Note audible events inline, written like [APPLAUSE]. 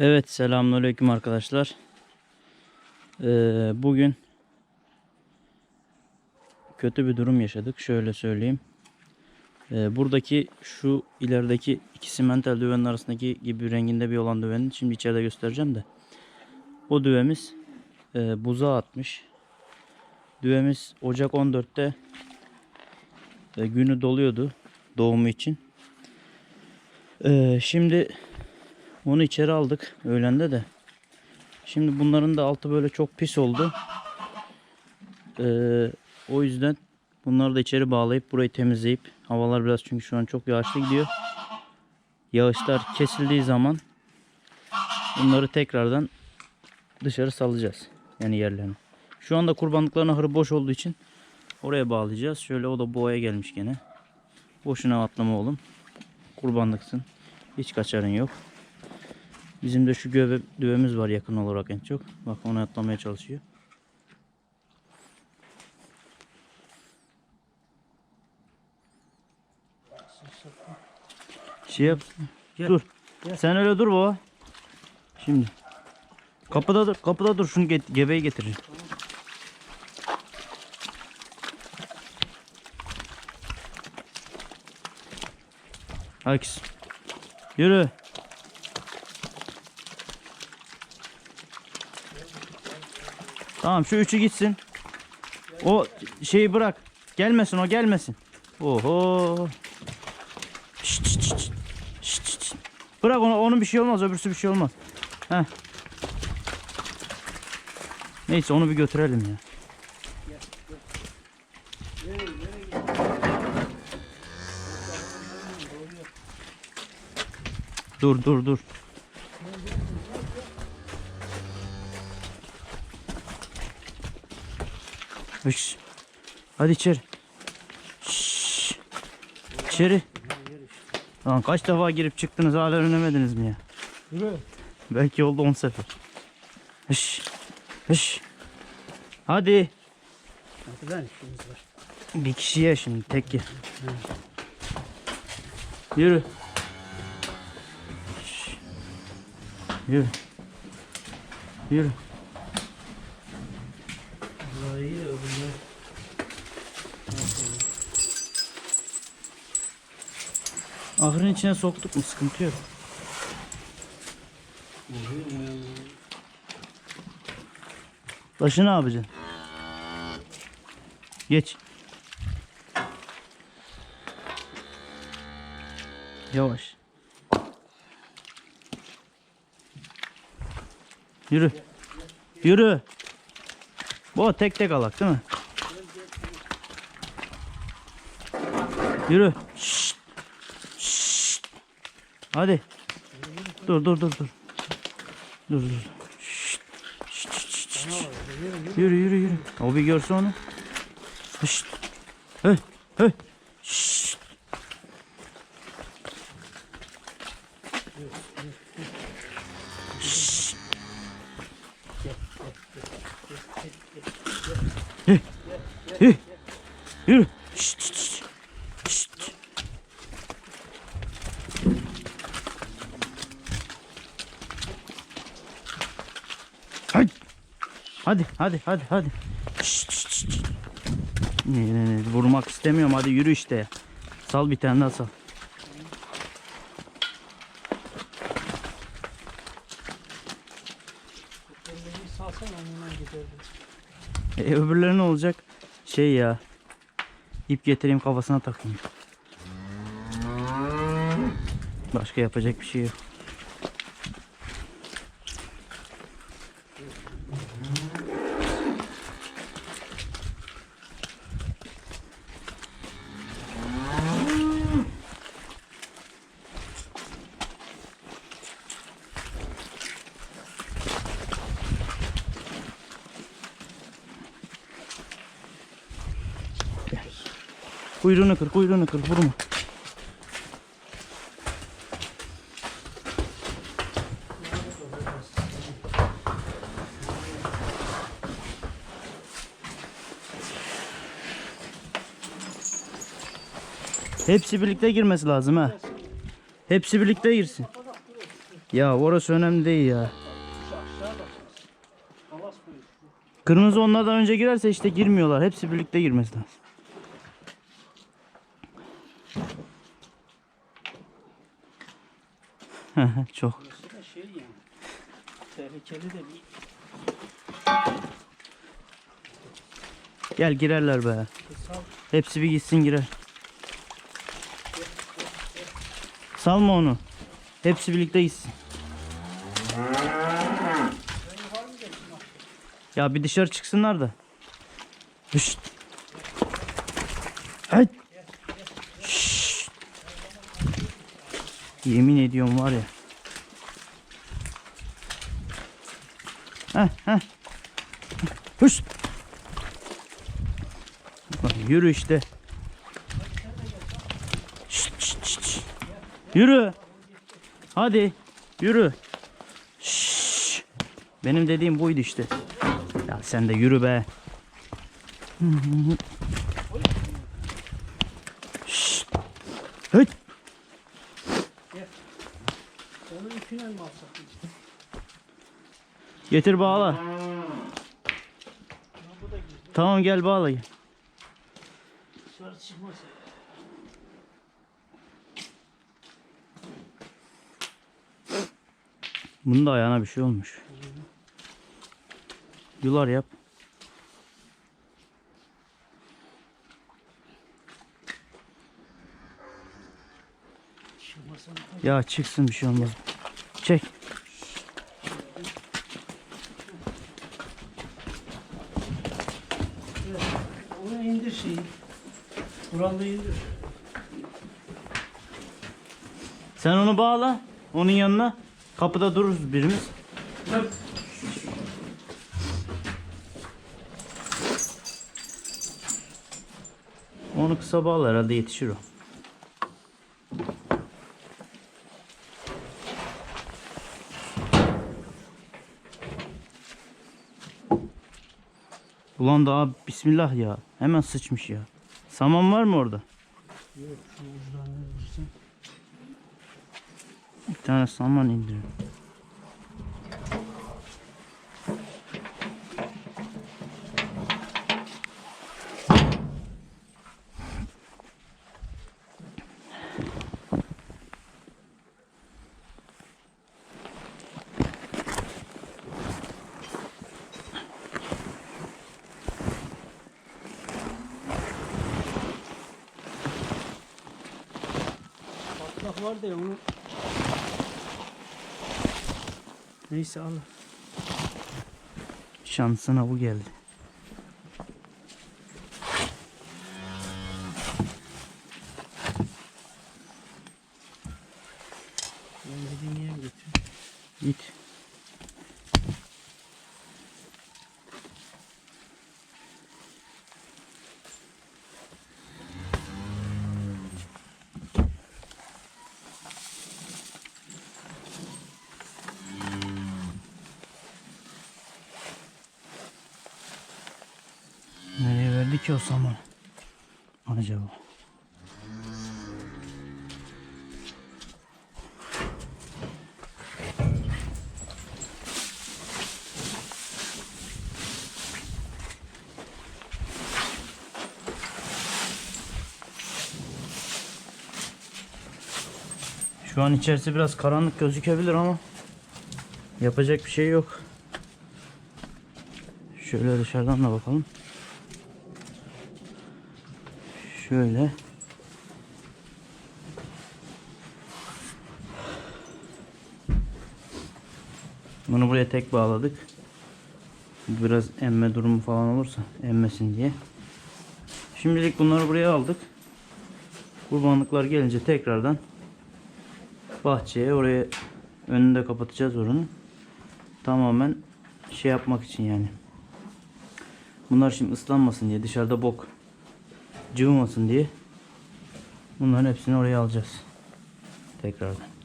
Evet selamünaleyküm arkadaşlar. Ee, bugün kötü bir durum yaşadık. Şöyle söyleyeyim. Ee, buradaki şu ilerideki iki simental düvenin arasındaki gibi renginde bir olan düvenin şimdi içeride göstereceğim de. O düvemiz e, buzağa atmış. Düvemiz Ocak 14'te e, günü doluyordu doğumu için. Ee, şimdi onu içeri aldık öğlende de. Şimdi bunların da altı böyle çok pis oldu. Ee, o yüzden bunları da içeri bağlayıp burayı temizleyip havalar biraz çünkü şu an çok yağışlı gidiyor. Yağışlar kesildiği zaman bunları tekrardan dışarı salacağız. Yani yerlerine. Şu anda kurbanlıkların ahırı boş olduğu için oraya bağlayacağız. Şöyle o da boğaya gelmiş gene. Boşuna atlama oğlum. Kurbanlıksın. Hiç kaçarın yok. Bizim de şu göve, düvemiz var yakın olarak en çok. Bak onu atlamaya çalışıyor. Şey yap. Dur. Sen öyle dur baba. Şimdi. Kapıda dur. Kapıda dur. Şunu get, gebeyi getireceğim. Aks. Yürü. Tamam şu üçü gitsin. O şeyi bırak. Gelmesin o gelmesin. Oho. Şşt, şşt, şşt. Şşt, şşt. Bırak onu onun bir şey olmaz öbürsü bir şey olmaz. Heh. Neyse onu bir götürelim ya. Dur dur dur. Hış. Hadi içeri. Şşş. İçeri. Lan kaç defa girip çıktınız hala önemediniz mi ya? Yürü. Belki oldu 10 sefer. Hış. Hış. Hadi. Hadi lan işimiz var. Bir kişiye şimdi tek ye. Yürü. Şş. Yürü. Yürü. Bunlar iyi de bunlar. Ahırın içine soktuk mu sıkıntı yok. Başı ne yapacaksın? Geç. Yavaş. Yürü. Yürü. Bu tek tek alak değil mi? Yürü. Hadi. Dur dur dur dur. Dur dur. Şşt. Şşt, şşt, şşt. Yürü yürü yürü. O bir görse onu. Şşt. Hey hey. Şşt. Şşt. Hey. Hey. Yürü. Şşt. Şşt. Hadi hadi hadi hadi. Şşt, şşt, şşt. Vurmak istemiyorum hadi yürü işte. Sal bir tane daha sal. E, öbürleri ne olacak? Şey ya. İp getireyim kafasına takayım. Başka yapacak bir şey yok. Kuyruğunu kır, kuyruğunu kır, vurma. Hepsi birlikte girmesi lazım ha. Hepsi birlikte girsin. Ya orası önemli değil ya. Kırmızı onlardan önce girerse işte girmiyorlar. Hepsi birlikte girmesi lazım. [LAUGHS] Çok. Şey yani. Tehlikeli de bir Gel girerler be. kısal. Hepsi bir gitsin girer. Salma onu. Hepsi birlikte gitsin. Ya bir dışarı çıksınlar da. Hışt. Hayt. Yemin ediyorum var ya. Heh heh. Hışt. Bak, Yürü işte. Şşt, şşt, şşt. Yürü. Hadi. Yürü. Şşş. Benim dediğim buydu işte. Ya sen de yürü be. Şşt. Hıt. İpine mi alsak? Getir bağla. Tamam gel bağla. gel. Dışarı çıkmasın. Bunun da ayağına bir şey olmuş. Yular yap. Ya çıksın bir şey olmaz. Çek. Onu indir şeyi. Kuralı indir. Sen onu bağla. Onun yanına. Kapıda dururuz birimiz. Onu kısa bağla herhalde yetişir o. Ulan daha bismillah ya. Hemen sıçmış ya. Saman var mı orada? Yok şu ucundan. Bir tane saman indirin. Patlak var da ya onu. Neyse al. Şansına bu geldi. Ben dediğin yere getir. Git. O saman? Acaba? Şu an içerisi biraz karanlık gözükebilir ama yapacak bir şey yok. Şöyle dışarıdan da bakalım. Şöyle. Bunu buraya tek bağladık. Biraz emme durumu falan olursa emmesin diye. Şimdilik bunları buraya aldık. Kurbanlıklar gelince tekrardan bahçeye oraya önünde kapatacağız oranı. Tamamen şey yapmak için yani. Bunlar şimdi ıslanmasın diye dışarıda bok cıvımasın diye bunların hepsini oraya alacağız. Tekrardan.